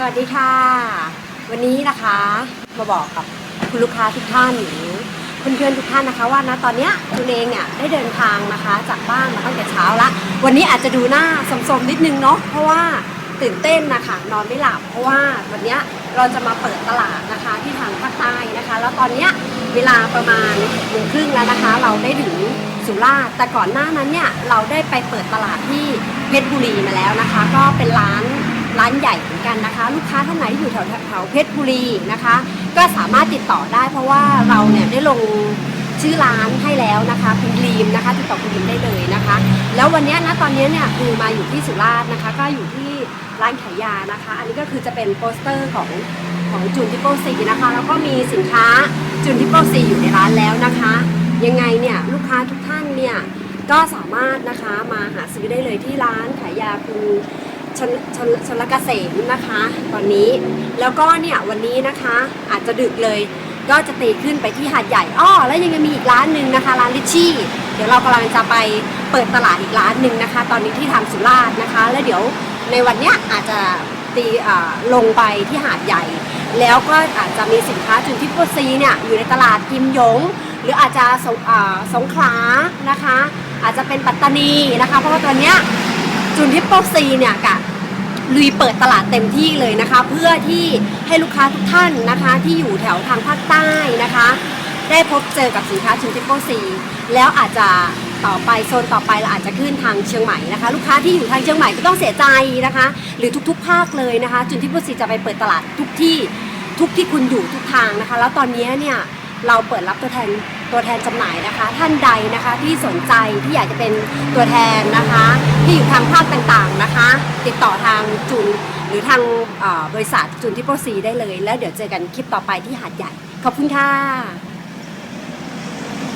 สวัสดีค่ะ วันนี้นะคะมาบอกกับคุณลูกค้าทุกท่านหรือเพื่อนๆทุกท่านนะคะ ว่านะตอนนี้คุณเองเนี่ยได้เดินทางนะคะ จากบ้านมาตั้งแต่เช้าละวันนี้อาจจะดูหน้าสมๆนิดนึงเนาะเพราะว่าตื่นเต้นนะคะนอนไม่หลับเพราะว่าวันนี้เราจะมาเปิดตลาดนะคะที่ทางภาคใต้นะคะ แล้วตอนนี้เวลาประมาณหนึ่งครึ่งแล้วนะคะ เราได้ถึงสุราษฎร์แต่ก่อนหน้านั้นเนี่ยเราได้ไปเปิดตลาดที่เพชรบุรีมาแล้วนะคะ ก็เป็นร้าน ร้านใหญ่เหมือนกันนะคะ ลูกค้าท่านไหนที่อยู่แถวแถวเพชรบุรีนะคะ ก็สามารถติดต่อได้เพราะว่าเราเนี่ยได้ลงชื่อร้านให้แล้วนะคะคุณลีมนะคะติดต่อคุณลีมได้เลยนะคะ แล้ววันนี้นะตอนนี้เนี่ยคือมาอยู่ที่สุราษฎร์นะคะ ก็อยู่ที่ร้านขายยานะคะ อันนี้ก็คือจะเป็นโปสเตอร์ของของจูนทิปโปซีนะคะแล้วก็มีสินค้าจูนทิปโปซีอยู่ในร้านแล้วนะคะ ยังไงเนี่ยลูกค้าทุกท่านเนี่ยก็สามารถนะคะมาหาซื้อได้เลยที่ร้านขายยาคุณ ชนชนชนลเกษมนะคะ ตอนนี้แล้วก็เนี่ยวันนี้นะคะอาจจะดึกเลย ก็จะตีขึ้นไปที่หาดใหญ่อ้อแล้วยังมีอีกร้านหนึ่งนะคะร้านลิชชี่เดี๋ยวเรากำลังจะไปเปิดตลาดอีกร้านหนึ่งนะคะ ตอนนี้ที่ทางสุราษฎร์นะคะ แล้วเดี๋ยวในวันเนี้ยอาจจะตีลงไปที่หาดใหญ่ แล้วก็อาจจะมีสินค้าจุนทิปโปซีเนี่ยอยู่ในตลาดกิมยง หรืออาจจะสงสงขลานะคะ อาจจะเป็นปัตตานีนะคะ เพราะว่าตอนเนี้ย จุนทิปโปซีเนี่ยกะลุยเปิดตลาดเต็มที่เลยนะคะ เพื่อที่ให้ลูกค้าทุกท่านนะคะที่อยู่แถวทางภาคใต้นะคะ ได้พบเจอกับสินค้าจุนทิปโปซีแล้วอาจจะต่อไปโซนต่อไปเราอาจจะขึ้นทางเชียงใหม่นะคะ ลูกค้าที่อยู่ทางเชียงใหม่ก็ต้องเสียใจนะคะ หรือทุกๆ ภาคเลยนะคะ จุนทิปโปซีจะไปเปิดตลาดทุกที่ทุกที่คุณอยู่ทุกทางนะคะ แล้วตอนนี้เนี่ยเราเปิดรับตัวแทน ตัวแทนจำหน่ายนะคะ ท่านใดนะคะที่สนใจที่อยากจะเป็นตัวแทนนะคะ ที่อยู่ทางภาคต่างๆนะคะ ติดต่อทางจุนหรือทางบริษัทจุนทิปโปรซีได้เลย แล้วเดี๋ยวเจอกันคลิปต่อไปที่หาดใหญ่ ขอบคุณค่ะ